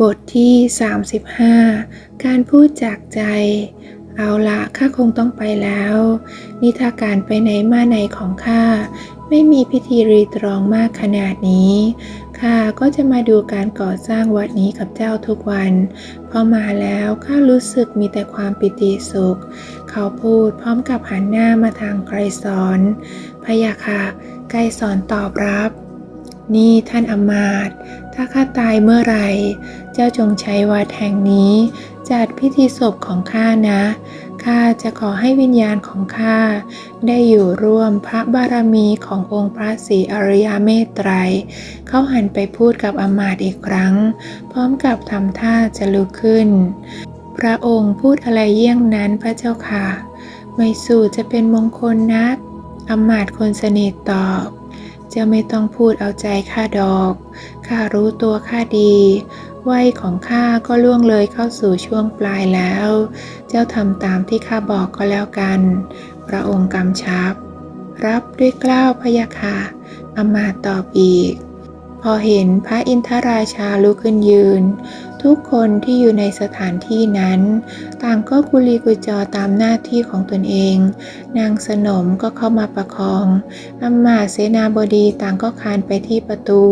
บทที่ 35 การพูดจากใจ เอาละข้าคงต้องไปแล้ว นิทาการไปไหนมาไหนของข้าไม่มีพิธีรีตรองมากขนาดนี้ข้าก็จะมาดูการก่อสร้างวัดนี้กับเจ้าทุกวันพอมาแล้วข้ารู้สึกมีแต่ความปิติสุข เขาพูดพร้อมกับหันหน้ามาทางไกรสอนพยาค่ะไกรสอนตอบรับ นี่ท่านอมาตถ้าข้าตายเมื่อไหร่เจ้าจงใช้วัดแห่งนี้ จัดพิธีศพของข้านะ ข้าจะขอให้วิญญาณของข้า ได้อยู่ร่วมพระบารมีขององค์พระศรีอริยเมตไตร เขาหันไปพูดกับอมาตอีกครั้ง พร้อมกับทำท่าจะลุกขึ้น พระองค์พูดอะไรเยี่ยงนั้นพระเจ้าค่ะ ไม่สู่จะเป็นมงคลนักอมาตคนสนิทตอบ เจ้าไม่ต้องพูดเอาใจข้าดอก ข้ารู้ตัวข้าดี วัยของข้าก็ล่วงเลยเข้าสู่ช่วงปลายแล้ว เจ้าทำตามที่ข้าบอกก็แล้วกัน พระองค์กำชับ รับด้วยกล้าวพยะค่ะอมาตย์ตอบอีก พอเห็นพระอินทราชาลุกขึ้นยืน ทุกคนที่อยู่ในสถานที่นั้น ต่างก็กุลีกุจอตามหน้าที่ของตนเอง นางสนมก็เข้ามาประคองอำมาตย์เสนาบดีต่างก็คานไปที่ประตู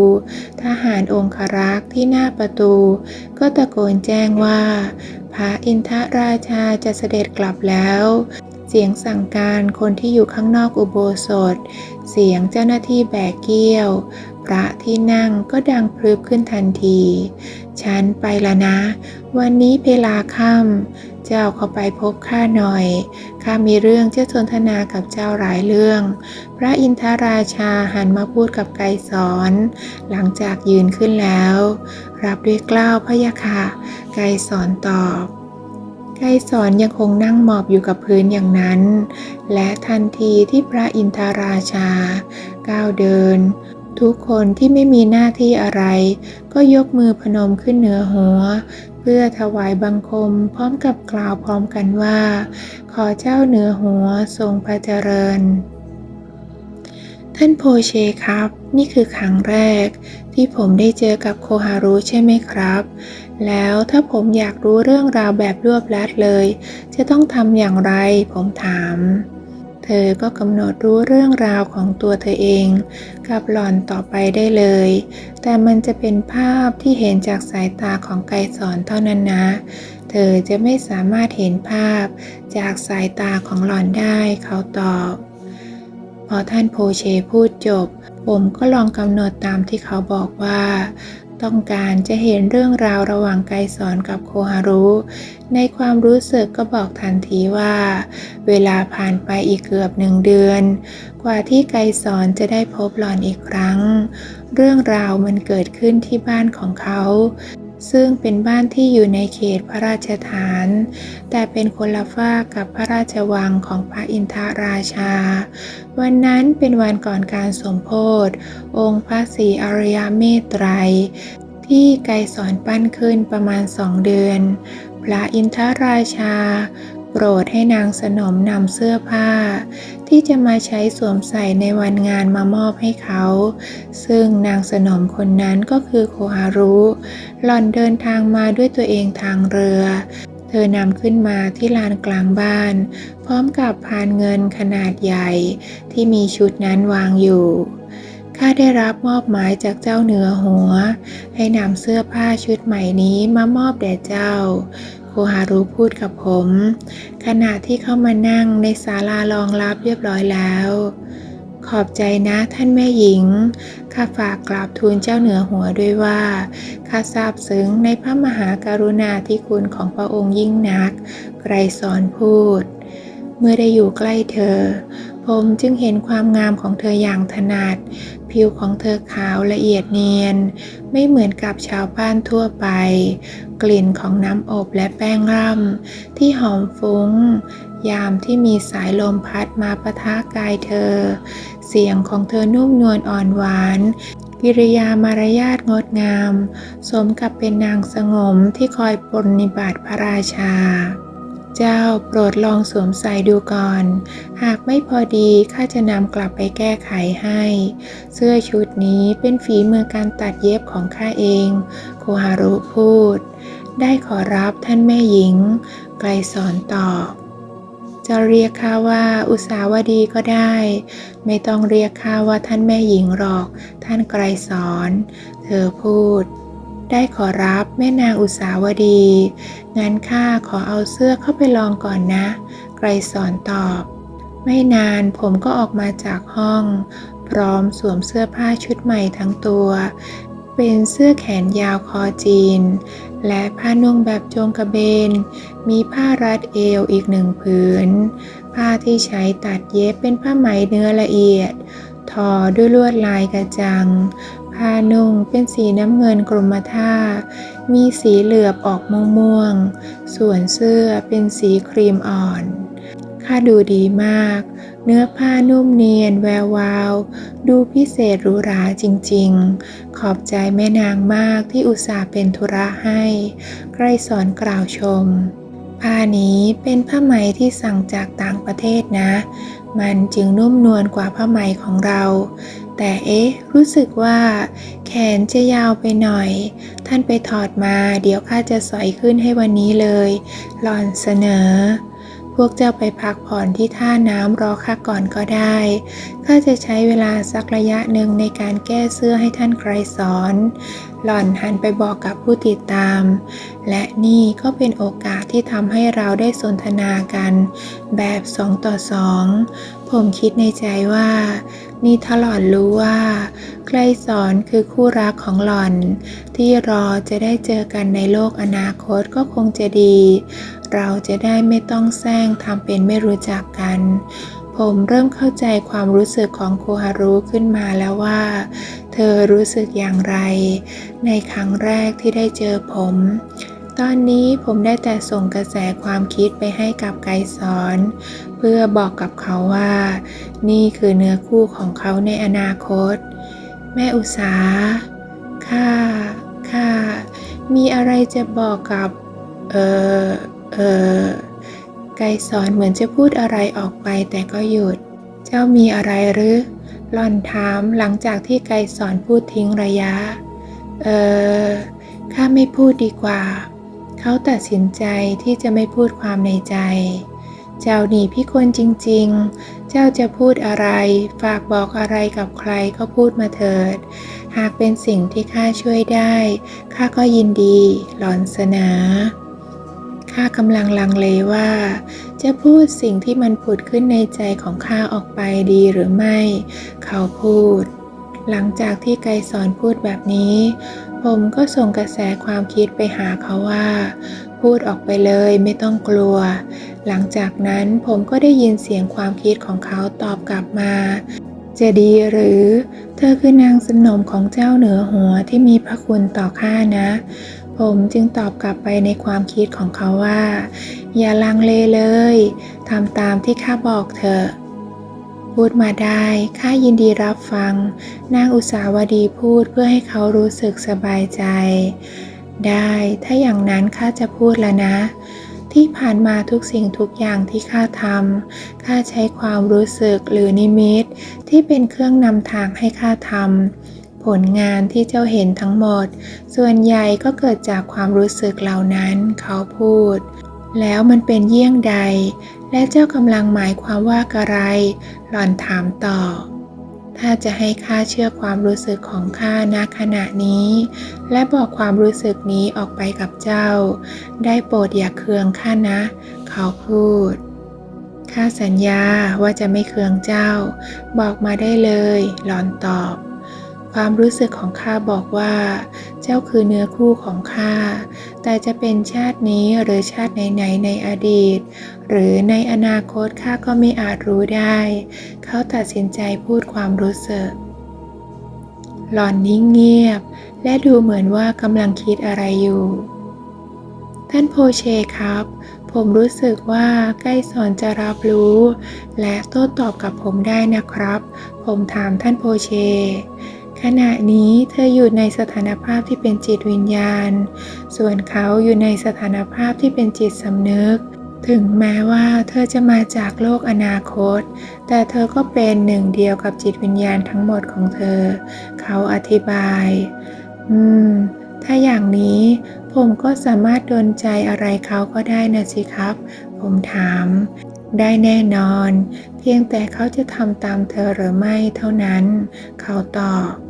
ทหารองครักษ์ที่หน้าประตู ก็ตะโกนแจ้งว่า พระอินทราชาจะเสด็จกลับแล้วเสียงสั่งการคนที่อยู่ข้างนอกอุโบสถ เสียงเจ้าหน้าที่แบกเกี้ยว ระที่นั่งก็ดังพลึบขึ้นทันที ฉันไปละนะ วันนี้เวลาค่ำเจ้าเข้าไปพบข้าหน่อย ข้ามีเรื่องจะสนทนากับเจ้าหลายเรื่อง พระอินทราชาหันมาพูดกับไกรสอนหลังจากยืนขึ้นแล้ว รับด้วยกล้าวพะยะค่ะ ไกรสอนตอบไกรสอนยังคงนั่งหมอบอยู่กับพื้นอย่างนั้น และทันทีที่พระอินทราชา ก้าวเดิน ทุกคนที่ไม่มีหน้าที่อะไร ก็ยกมือพนมขึ้นเหนือหัว เพื่อถวายบังคมพร้อมกับกล่าวพร้อมกันว่า ขอเจ้าเหนือหัวทรงพระเจริญ ท่านโพเชครับ นี่คือครั้งแรก ที่ผมได้เจอกับโคฮารุใช่ไหมครับ แล้วถ้าผมอยากรู้เรื่องราวแบบรวบลัดเลย จะต้องทำอย่างไรผมถาม เธอก็กำหนดรู้เรื่องราวของตัวเธอเอง กับหล่อนต่อไปได้เลย แต่มันจะเป็นภาพที่เห็นจากสายตาของไกสอนเท่านั้นนะ เธอจะไม่สามารถเห็นภาพจากสายตาของหล่อนได้เขาตอบ พอท่านโพเชพูดจบ ผมก็ลองกำหนดตามที่เขาบอกว่า ต้องการจะเห็นเรื่องราวระหว่างไกสอนกับโคฮารุ ในความรู้สึกก็บอกทันทีว่า เวลาผ่านไปอีกเกือบหนึ่งเดือน กว่าที่ไกสอนจะได้พบหลอนอีกครั้ง เรื่องราวมันเกิดขึ้นที่บ้านของเขา ซึ่งเป็นบ้านที่อยู่ในเขตพระราชฐาน แต่เป็นคนละฝ้ากับพระราชวังของพระอินทราชา วันนั้นเป็นวันก่อนการสมโพธิองค์พระศรีอริยเมตไตร ที่ไกรสอนปั้นขึ้นประมาณสองเดือน พระอินทราชา โปรดให้นางสนมนำเสื้อผ้า ที่จะมาใช้สวมใส่ในวันงานมามอบให้เขา ซึ่งนางสนมคนนั้นก็คือโคฮารุ หล่อนเดินทางมาด้วยตัวเองทางเรือ เธอนำขึ้นมาที่ลานกลางบ้าน พร้อมกับพานเงินขนาดใหญ่ที่มีชุดนั้นวางอยู่ข้าได้รับมอบหมายจากเจ้าเหนือหัว ให้นำเสื้อผ้าชุดใหม่นี้มามอบแด่เจ้า ฮารุพูดกับผม ขณะที่เข้ามานั่งในศาลารองรับเรียบร้อยแล้ว ขอบใจนะท่านแม่หญิง ข้าฝากกราบทูลเจ้าเหนือหัวด้วยว่า ข้าซาบซึ้งในพระมหากรุณาธิคุณของพระองค์ยิ่งนัก ไกรสอนพูด เมื่อได้อยู่ใกล้เธอ ผมจึงเห็นความงามของเธออย่างถนัด ผิวของเธอขาวละเอียดเนียน ไม่เหมือนกับชาวบ้านทั่วไป กลิ่นของน้ำอบและแป้งร่ำที่หอมฟุ้ง ยามที่มีสายลมพัดมาปะทะกายเธอ เสียงของเธอนุ่มนวลอ่อนหวานกิริยามารยาทงดงาม สมกับเป็นนางสงมที่คอยปรนิบัติพระราชา เจ้าโปรดลองสวมใส่ดูก่อน หากไม่พอดีข้าจะนำกลับไปแก้ไขให้ เสื้อชุดนี้เป็นฝีมือการตัดเย็บของข้าเอง โคฮารุพูด ได้ขอรับท่านแม่หญิง ไกลสอนตอบจะเรียกข้าว่าอุสาวดีก็ได้ ไม่ต้องเรียกข้าว่าท่านแม่หญิงหรอก ท่านไกรสอน เธอพูด ได้ขอรับแม่นางอุสาวดี งั้นข้าขอเอาเสื้อเข้าไปลองก่อนนะ ไกรสอนตอบ ไม่นานผมก็ออกมาจากห้อง พร้อมสวมเสื้อผ้าชุดใหม่ทั้งตัว เป็นเสื้อแขนยาวคอจีน และผ้านุ่งแบบโจงกระเบน มีผ้ารัดเอวอีกหนึ่งผืน ผ้าที่ใช้ตัดเย็บเป็นผ้าไหมเนื้อละเอียด ทอด้วยลวดลายกระจัง ผ้านุ่งเป็นสีน้ำเงินกรมท่า มีสีเหลือบออกม่วงๆ ส่วนเสื้อเป็นสีครีมอ่อน ค่าดูดีมาก เนื้อผ้านุ่มเนียนแวววาว ดูพิเศษหรูหราจริงๆ ขอบใจแม่นางมากที่อุตส่าห์เป็นธุระให้ ใกล้สอนกล่าวชม ผ้านี้เป็นผ้าไหมที่สั่งจากต่างประเทศนะ มันจึงนุ่มนวลกว่าผ้าไหมของเรา แต่เอ๊ะ รู้สึกว่า แขนจะยาวไปหน่อย ท่านไปถอดมา เดี๋ยวข้าจะสอยขึ้นให้วันนี้เลย หล่อนเสนอ พวกเจ้าไปพักผ่อนที่ท่าน้ำรอข้าก่อนก็ได้ ข้าจะใช้เวลาสักระยะหนึ่งในการแก้เสื้อให้ท่านไกรสอน หล่อนหันไปบอกกับผู้ติดตาม และนี่ก็เป็นโอกาสที่ทำให้เราได้สนทนากัน แบบสองต่อสอง ผมคิดในใจว่า นี่ถ้าหล่อนรู้ว่าไกลสอนคือคู่รักของหล่อน ที่รอจะได้เจอกันในโลกอนาคตก็คงจะดี เราจะได้ไม่ต้องแซงทำเป็นไม่รู้จักกัน ผมเริ่มเข้าใจความรู้สึกของโคฮารุขึ้นมาแล้วว่า เธอรู้สึกอย่างไร ในครั้งแรกที่ได้เจอผมตอนนี้ผมได้แต่ส่งกระแสความคิดไปให้กับไกรสอน เพื่อบอกกับเขาว่า นี่คือเนื้อคู่ของเขาในอนาคต แม่อุสาข้าข้ามีอะไรจะบอกกับ เออเออไกสอนเหมือนจะพูดอะไรออกไปแต่ก็หยุด เจ้ามีอะไรหรือหล่อนถามหลังจากที่ไกสอนพูดทิ้งระยะ เออข้าไม่พูดดีกว่า เขาตัดสินใจที่จะไม่พูดความในใจ เจ้าหนีพี่คนจริงๆ เจ้าจะพูดอะไร ฝากบอกอะไรกับใครก็พูดมาเถิด หากเป็นสิ่งที่ข้าช่วยได้ ข้าก็ยินดี หลอนสนอข้ากำลังลังเลว่า จะพูดสิ่งที่มันผุดขึ้นในใจของข้าออกไปดีหรือไม่ เขาพูด หลังจากที่ไกสอนพูดแบบนี้ ผมก็ส่งกระแสความคิดไปหาเขาว่า พูดออกไปเลยไม่ต้องกลัว หลังจากนั้นผมก็ได้ยินเสียงความคิดของเขาตอบกลับมา จะดีหรือ เธอคือนางสนมของเจ้าเหนือหัวที่มีพระคุณต่อข้านะ ผมจึงตอบกลับไปในความคิดของเขาว่า อย่าลังเลเลยทำตามที่ข้าบอกเถอะพูดมาได้ ข้ายินดีรับฟัง นางอุสาวดีพูดเพื่อให้เขารู้สึกสบายใจ ได้ ถ้าอย่างนั้นข้าจะพูดแล้วนะ ที่ผ่านมาทุกสิ่งทุกอย่างที่ข้าทำข้าใช้ความรู้สึกหรือนิมิต ที่เป็นเครื่องนำทางให้ข้าทำผลงานที่เจ้าเห็นทั้งหมด ส่วนใหญ่ก็เกิดจากความรู้สึกเหล่านั้น เขาพูด แล้วมันเป็นเยี่ยงใด และเจ้ากำลังหมายความว่ากะไรหล่อนถามต่อ ถ้าจะให้ข้าเชื่อความรู้สึกของข้าณขณะนี้ และบอกความรู้สึกนี้ออกไปกับเจ้า ได้โปรดอย่าเคืองข้านะ เขาพูดข้าสัญญาว่าจะไม่เคืองเจ้า บอกมาได้เลย หลอนตอบ ความรู้สึกของข้าบอกว่า เจ้าคือเนื้อคู่ของข้า แต่จะเป็นชาตินี้หรือชาติไหนๆในอดีต หรือในอนาคตข้าก็ไม่อาจรู้ได้ เขาตัดสินใจพูดความรู้สึก หลอนนิ่งเงียบ และดูเหมือนว่ากำลังคิดอะไรอยู่ ท่านโพเชครับ ผมรู้สึกว่าใกล้สอนจะรับรู้ และโต้ตอบกับผมได้นะครับ ผมถามท่านโพเช ขณะนี้เธออยู่ในสถานภาพที่เป็นจิตวิญญาณ ส่วนเขาอยู่ในสถานภาพที่เป็นจิตสำนึก ถึงแม้ว่าเธอจะมาจากโลกอนาคต แต่เธอก็เป็นหนึ่งเดียวกับจิตวิญญาณทั้งหมดของเธอ เขาอธิบาย อืม ถ้าอย่างนี้ผมก็สามารถโดนใจอะไรเขาก็ได้นะสิครับ ผมถาม ได้แน่นอน เพียงแต่เขาจะทำตามเธอหรือไม่เท่านั้น เขาตอบ